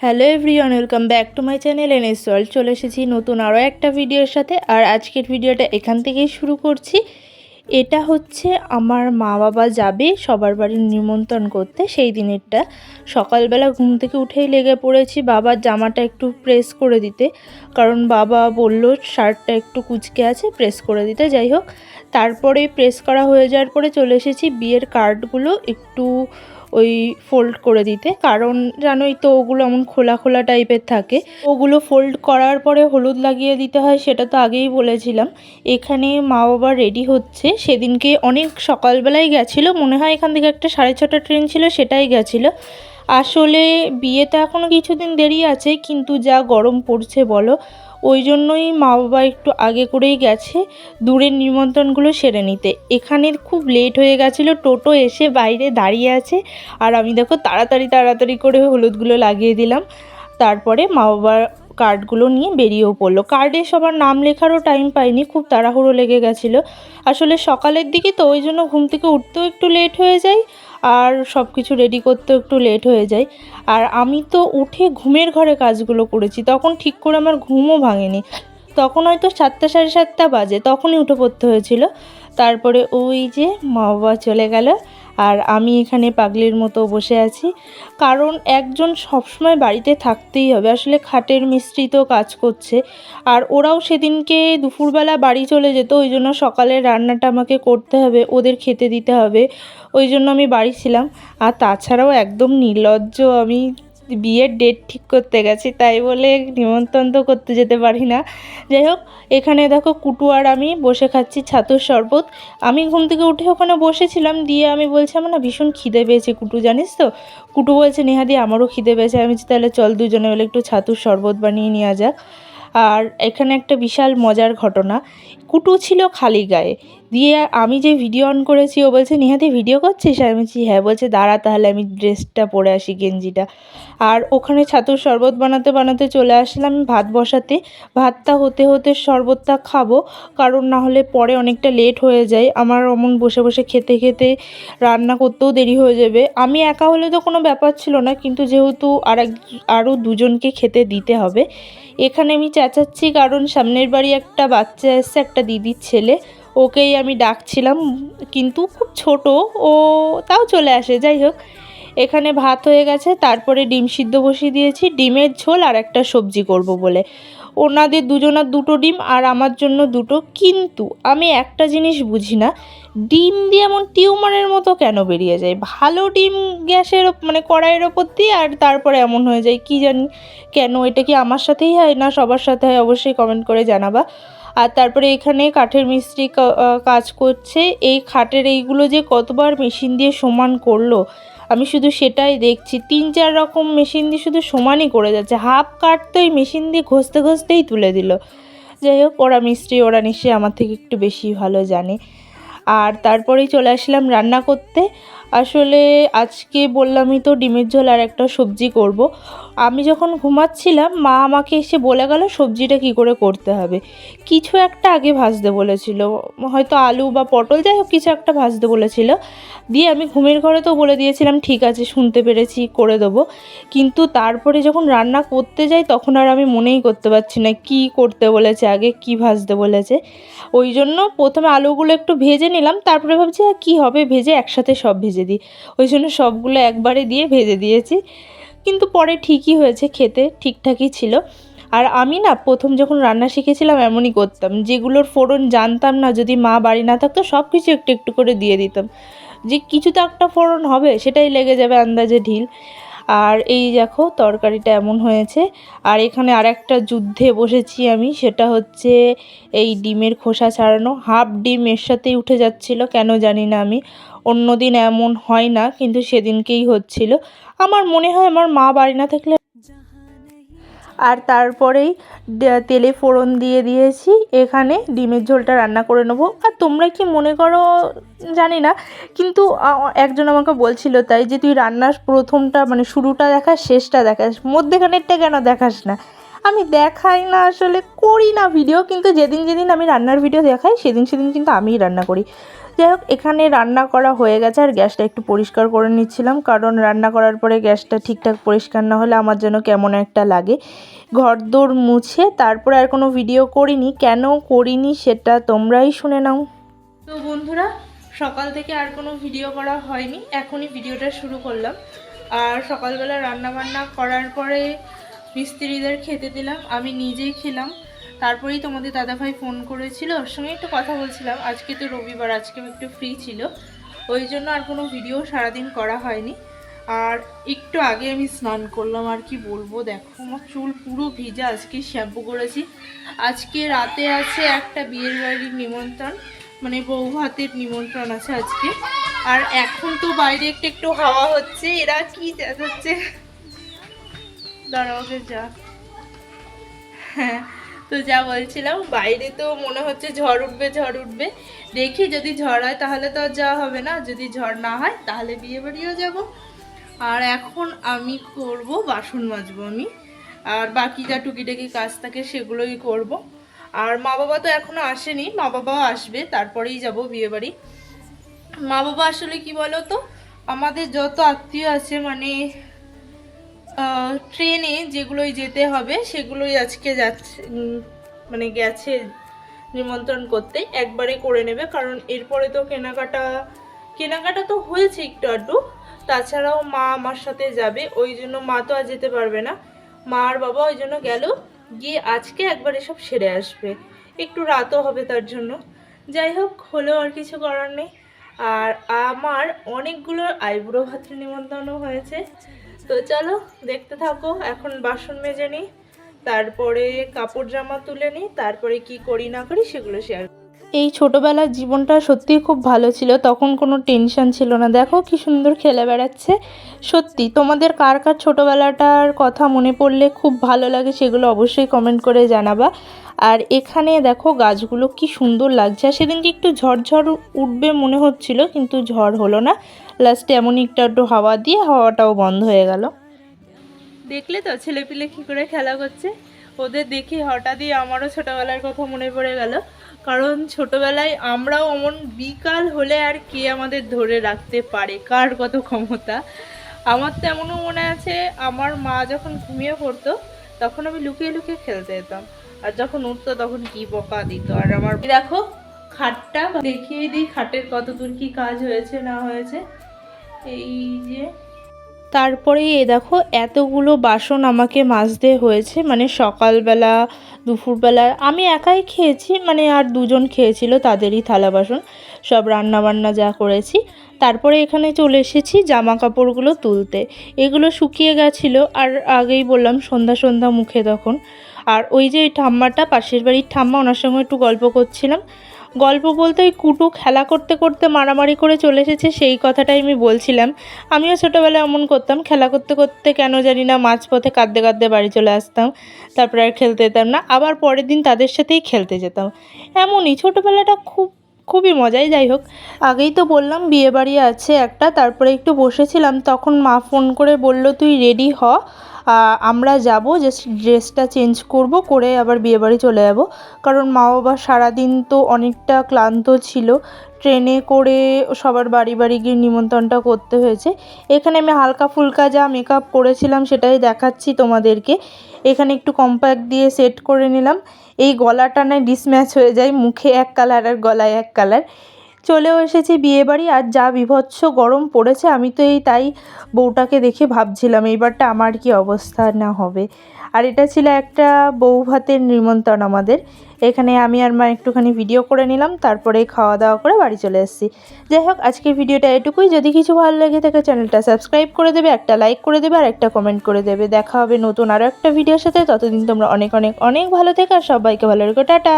Hello everyone welcome back to my channel N S world চলে এসেছি নতুন আরও একটা ভিডিওর সাথে। আর আজকের ভিডিওটা এখান থেকেই শুরু করছি। এটা হচ্ছে আমার মা বাবা যাবে সবার বাড়ির নিমন্ত্রণ করতে সেই দিনেরটা। সকালবেলা ঘুম থেকে উঠেই লেগে পড়েছি বাবার জামাটা একটু প্রেস করে দিতে। কারণ বাবা বলল শার্টটা একটু কুচকে আছে প্রেস করে দিতে, যাই হোক। তারপরে প্রেস করা হয়ে যাওয়ার পরে চলে এসেছি বিয়ের কার্ডগুলো একটু ওই ফোল্ড করে দিতে। কারণ জানোই তো ওগুলো এমন খোলা খোলা টাইপের থাকে। ওগুলো ফোল্ড করার পরে হলুদ লাগিয়ে দিতে হয়, সেটা তো আগেই বলেছিলাম। এখানে মা বাবা রেডি হচ্ছে। সেদিনকে অনেক সকালবেলায় গেছিল। মনে হয় এখান থেকে একটা সাড়ে ছটা ট্রেন ছিল, সেটাই গেছিল। আসলে বিয়েতে এখনও কিছুদিন দেরি আছে, কিন্তু যা গরম পড়ছে বলো। ওই জন্যই মা বাবা একটু আগে করেই গেছে দূরের নিমন্ত্রণগুলো সেরে নিতে। এখানে খুব লেট হয়ে গেছিল, টোটো এসে বাইরে দাঁড়িয়ে আছে। আর আমি দেখো তাড়াতাড়ি তাড়াতাড়ি করে হলুদগুলো লাগিয়ে দিলাম। তারপরে মা বাবার কার্ডগুলো নিয়ে বেরিয়েও পড়ল। কার্ডে সবার নাম লেখারও টাইম পাইনি, খুব তাড়াহুড়ো লেগে গেছিল। আসলে সকালের দিকে তো ওই জন্য ঘুম থেকে উঠতেও একটু লেট হয়ে যায়, আর সব কিছু রেডি করতেও একটু লেট হয়ে যায়। আর আমি তো উঠে ঘুমের ঘরে কাজগুলো করেছি, তখন ঠিক করে আমার ঘুমও ভাঙেনি। তখন হয়তো সাতটা সাড়ে সাতটা বাজে, তখনই উঠে পড়তে হয়েছিল। তারপরে ওই যে মা বাবা চলে গেল আর আমি এখানে পাগলির মতো বসে আছি। কারণ একজন সবসময় বাড়িতে থাকতেই হবে। আসলে খাটের মিস্ত্রি তো কাজ করছে। আর ওরাও সেদিনকে দুপুরবেলা বাড়ি চলে যেত, ওই জন্য সকালে রান্নাটা আমাকে করতে হবে, ওদের খেতে দিতে হবে। ওই জন্য আমি বাড়ি ছিলাম। আর তাছাড়াও একদম নির্লজ্জ আমি। বিয়ের ডেট ঠিক করতে গেছি, তাই বলে নিমন্ত্রণ তো করতে যেতে পারি না। যাই হোক, এখানে দেখো কুটু আর আমি বসে খাচ্ছি ছাতুর শরবত। আমি ঘুম থেকে উঠে ওখানে বসেছিলাম, দিয়ে আমি বলছি, আমার না ভীষণ খিদে পেয়েছে কুটু, জানিস তো? কুটু বলছে, নেহাদি, আমারও খিদে পেয়েছে। আমি তাহলে চল দুজনে মিলে একটু ছাতুর শরবত বানিয়ে নেওয়া যাক আর এখানে একটা বিশাল মজার ঘটনা। কুটু ছিল খালি গায়ে। দিয়ে আমি যে ভিডিও অন করেছি, ও বলছে, নিহাতি ভিডিও করছিস? আমি বলছি হ্যাঁ। বলছে, দাঁড়া তাহলে আমি ড্রেসটা পরে আসি, গেঞ্জিটা। আর ওখানে ছাতুর শরবত বানাতে বানাতে চলে আসলাম ভাত বসাতে। ভাতটা হতে হতে শরবতটা খাব, কারণ না হলে পরে অনেকটা লেট হয়ে যায়। আমার অমন বসে বসে খেতে খেতে রান্না করতেও দেরি হয়ে যাবে। আমি একা হলে তো কোনো ব্যাপার ছিল না, কিন্তু যেহেতু আর এক আরও দুজনকে খেতে দিতে হবে, এখানে আমি চেঁচাচ্ছি, কারণ সামনের বাড়ি একটা বাচ্চা এসছে, একটা দিদির ছেলে। ওকেই আমি ডাকছিলাম, কিন্তু খুব ছোট, ও তাও চলে আসে, যাই হোক। এখানে ভাত হয়ে গেছে, তারপরে ডিম সিদ্ধ বসিয়ে দিয়েছি, ডিমের ঝোল আর একটা সবজি করব বলে। ওনাদের দুজনার দুটো ডিম আর আমার জন্য দুটো, কিন্তু আমি একটা জিনিস বুঝি না, ডিম দিয়ে এমন টিউমারের মতো কেন বেরিয়ে যায়? ভালো ডিম গ্যাসের মানে কড়াইয়ের ওপর দিয়ে আর তারপরে এমন হয়ে যায়, কি জানি, কেন এটা কি আমার সাথেই হয় না সবার সাথে হয়, অবশ্যই কমেন্ট করে জানাবা। আর তারপরে এখানে কাঠের মিস্ত্রি কাজ করছে। এই খাটের এইগুলো যে কতবার মেশিন দিয়ে সমান করল, আমি শুধু সেটাই দেখছি। তিন, চার রকম মেশিন দিয়ে শুধু সমানই করে যাচ্ছে। হাফ কাঠ তো এই মেশিন দিয়ে ঘষতে ঘষতেই তুলে দিল। যাই হোক, ওরা মিস্ত্রি, ওরা নিশ্চয়ই আমার থেকে একটু বেশি ভালো জানে। আর তারপরেই চলে আসলাম রান্না করতে। আসলে আজকে বললামই তো ডিমের ঝোল আর একটা সবজি করব। আমি যখন ঘুমাচ্ছিলাম, মা আমাকে এসে বলে গেল সবজিটা কি করে করতে হবে। কিছু একটা আগে ভাজতে বলেছিল, হয়তো আলু বা পটল, যাই হোক কিছু একটা ভাজতে বলেছিল। দিয়ে আমি ঘুমের ঘরে তো বলে দিয়েছিলাম, ঠিক আছে, শুনতে পেরেছি, করে দেবো। কিন্তু তারপরে যখন রান্না করতে যাই, তখন আর আমি মনেই করতে পারছি না, কি করতে বলেছে, আগে কি ভাজতে বলেছে। ওই জন্য প্রথমে আলুগুলো একটু ভেজে নিলাম, তারপরে ভাবছি, আর কী হবে, ভেজে একসাথে সব ভেজে দিই। ওই জন্য সবগুলো একবারে দিয়ে ভেজে দিয়েছি। কিন্তু পরে ঠিকই হয়েছে, খেতে ঠিকঠাকই ছিল। আর আমি না প্রথম যখন রান্না শিখেছিলাম এমনই করতাম, যেগুলোর ফোড়ন জানতাম না, যদি মা বাড়ি না থাকতো সব কিছু একটু একটু করে দিয়ে দিতাম। যে কিছু তো একটা ফোড়ন হবে, সেটাই লেগে যাবে আন্দাজে ঢিল। আর এই দেখো তরকারিটা এমন হয়েছে। আর এখানে আর একটা যুদ্ধে বসেছি আমি, সেটা হচ্ছে এই ডিমের খোসা ছাড়ানো। হাফ ডিম এর সাথেই উঠে যাচ্ছিল, কেন জানি না আমি। অন্যদিন এমন হয় না, কিন্তু সেদিনকেই হচ্ছিল। আমার মনে হয় আমার মা বাড়ি না থাকলে আর তারপরেই তেলে ফোড়ন দিয়ে দিয়েছি। এখানে ডিমের ঝোলটা রান্না করে নেব। আর তোমরা কি মনে করো, জানি না, কিন্তু একজন আমাকে বলছিল তাই যে, তুই রান্নার প্রথমটা মানে শুরুটা দেখাস, শেষটা দেখাস, মধ্যেখানেরটা কেন দেখাস না? আমি দেখাই না, আসলে করি না ভিডিও, কিন্তু যেদিন যেদিন আমি রান্নার ভিডিও দেখাই, সেদিন সেদিন কিন্তু আমিই রান্না করি। যাই হোক, এখানে রান্না করা হয়ে গেছে আর গ্যাসটা একটু পরিষ্কার করে নিচ্ছিলাম। কারণ রান্না করার পরে গ্যাসটা ঠিকঠাক পরিষ্কার না হলে আমার যেন কেমন একটা লাগে। ঘর দৌড় মুছে তারপরে আর কোনো ভিডিও করিনি। কেন করিনি সেটা তোমরাই শুনে নাও। তো বন্ধুরা, সকাল থেকে আর কোনো ভিডিও করা হয়নি। এখনই ভিডিওটা শুরু করলাম। আর সকালবেলা রান্না বান্না করার পরে মিস্ত্রিদের খেতে দিলাম। আমি নিজেই খেলাম। তারপরেই তোমাদের দাদাভাই ফোন করেছিল, ওর সঙ্গে একটু কথা বলছিলাম। আজকে তো রবিবার, আজকেও একটু ফ্রি ছিল। ওই জন্য আর কোনো ভিডিও সারাদিন করা হয়নি। আর একটু আগে আমি স্নান করলাম, আর কি বলব? দেখো, আমার চুল পুরো ভিজা আজকে শ্যাম্পু করেছি। আজকে রাতে আছে একটা বিয়ের বাড়ির নিমন্ত্রণ মানে বউ হাতের নিমন্ত্রণ আছে আজকে। আর এখন তো বাইরে একটু একটু হাওয়া হচ্ছে, এরা কি হচ্ছে দাঁড়াও যা। হ্যাঁ তো যা বলছিলাম, বাইরে তো মনে হচ্ছে ঝড় উঠবে ঝড় উঠবে। দেখি যদি ঝড় হয় তাহলে তো আর যাওয়া হবে না, যদি ঝড় না হয় তাহলে বিয়ে বাড়িও যাব। আর এখন আমি করব বাসন মাজবো আমি, আর বাকি যা টুকিটাকি কাজ থাকে সেগুলোই করব। আর মা বাবা তো এখনও আসেনি, মা বাবাও আসবে, তারপরেই যাব বিয়ে বাড়ি। মা বাবা আসলে কি বলো তো আমাদের যত আত্মীয় আছে মানে ট্রেনে যেগুলোই যেতে হবে, সেগুলোই আজকে যাচ্ছে মানে গেছে নিমন্ত্রণ করতে। একবারে করে নেবে, কারণ এরপরে তো কেনাকাটা কেনাকাটা তো হয়েছে একটু আধটু তাছাড়াও মা আমার সাথে যাবে, ওই জন্য মা তো আর যেতে পারবে না। মা আর বাবা ওই জন্য গেল, গিয়ে আজকে একবারে সব সেরে আসবে। একটু রাতও হবে তার জন্য। যাই হোক, হলেও আর কিছু করার নেই। আর আমার অনেকগুলো আইবুড়ো ভাতের নিমন্ত্রণও হয়েছে। তো চলো, দেখতে থাকো, এখন বাসন মেজে নিই তারপরে কাপড় জামা তুলে নিই তারপরে কি করি না করি সেগুলো শেয়ার এই ছোটোবেলার জীবনটা সত্যিই খুব ভালো ছিল, তখন কোনো টেনশন ছিল না। দেখো কি সুন্দর খেলে বেড়াচ্ছে। সত্যি, তোমাদের কার কার ছোটোবেলাটার কথা মনে পড়লে খুব ভালো লাগে সেগুলো অবশ্যই কমেন্ট করে জানাবা। আর এখানে দেখো গাছগুলো কি সুন্দর লাগছে। আর সেদিনকে একটু ঝড়ঝড় উঠবে মনে হচ্ছিল, কিন্তু ঝড় হলো না। লাস্টে এমনই একটু একটু হাওয়া দিয়ে হাওয়াটাও বন্ধ হয়ে গেল। দেখলে তো ছেলেপিলে কী করে খেলা করছে? ওদের দেখি হঠাৎই আমারও ছোটোবেলার কথা মনে পড়ে গেল। কারণ ছোটোবেলায় আমরাও অমন বিকাল হলে আর কে আমাদের ধরে রাখতে পারে? কার কত ক্ষমতা? আমার তো এমনও মনে আছে, আমার মা যখন ঘুমিয়ে পড়তো, তখন আমি লুকিয়ে লুকিয়ে খেলতে যেতাম। আর যখন উঠতো, তখন কি বকা দিত। আর আমার দেখো, খাটটা দেখিয়ে দিই, খাটের কতদূর কি কাজ হয়েছে, না হয়েছে। এই যে তারপরে এ দেখো এতগুলো বাসন আমাকে মাজতে হয়েছে মানে সকালবেলা, দুপুরবেলা, আমি একাই খেয়েছি মানে আর দুজন খেয়েছিল তাদেরই থালা বাসন, সব রান্না বান্না যা করেছি। তারপরে এখানে চলে এসেছি জামা কাপড়গুলো তুলতে। এগুলো শুকিয়ে গেছিল, আর আগেই বললাম সন্ধ্যা সন্ধ্যা মুখে তখন। আর ওই যে ঠাম্মাটা, পাশের বাড়ির ঠাম্মা, ওনার সঙ্গে একটু গল্প করছিলাম। গল্প বলতে ওই কুটু খেলা করতে করতে মারামারি করে চলে এসেছে, সেই কথাটাই আমি বলছিলাম। আমিও ছোটোবেলায় এমন করতাম, খেলা করতে করতে কেন জানি না মাঝপথে কাঁদতে কাঁদতে বাড়ি চলে আসতাম, তারপরে আর খেলতে যেতাম না, আবার পরের দিন তাদের সাথেই খেলতে যেতাম। এমনই ছোটোবেলাটা খুব, খুবই মজাই, যাই হোক। আগেই তো বললাম বিয়ে বাড়ি আছে একটা, তারপরে একটু বসেছিলাম, তখন মা ফোন করে বলল, তুই রেডি হ? আমরা যাব জাস্ট ড্রেসটা চেঞ্জ করব, করে আবার বিয়ে বাড়ি চলে যাব। কারণ মা বাবা সারাদিন তো অনেকটা ক্লান্ত ছিল। ট্রেনে করে সবার বাড়ি বাড়ি গিয়ে নিমন্ত্রণটা করতে হয়েছে। এখানে আমি হালকা ফুলকা যা মেকআপ করেছিলাম সেটাই দেখাচ্ছি তোমাদেরকে। এখানে একটু কম্প্যাক্ট দিয়ে সেট করে নিলাম। এই গলাটা নয় ডিসম্যাচ হয়ে যায়, মুখে এক কালার আর গলায় এক কালার চলেও এসেছি বিয়ে বাড়ি আর যা বিভৎস গরম পড়েছে, আমি তো এই তাই বউটাকে দেখে ভাবছিলাম, এইবারটা আমার কি অবস্থা না হবে। আর এটা ছিল একটা বউ ভাতের নিমন্ত্রণ আমাদের। এখানে আমি আর মা একটুখানি ভিডিও করে নিলাম, তারপরে খাওয়া দাওয়া করে বাড়ি চলে এসেছি। যাই হোক, আজকের ভিডিওটা এটুকুই। যদি কিছু ভালো লেগে থাকে, চ্যানেলটা সাবস্ক্রাইব করে দেবে, একটা লাইক করে দেবে আর একটা কমেন্ট করে দেবে। দেখা হবে নতুন আরও একটা ভিডিওর সাথে। ততদিন তোমরা অনেক অনেক অনেক ভালো থেকে আর সবাইকে ভালো রেখো। টাটা!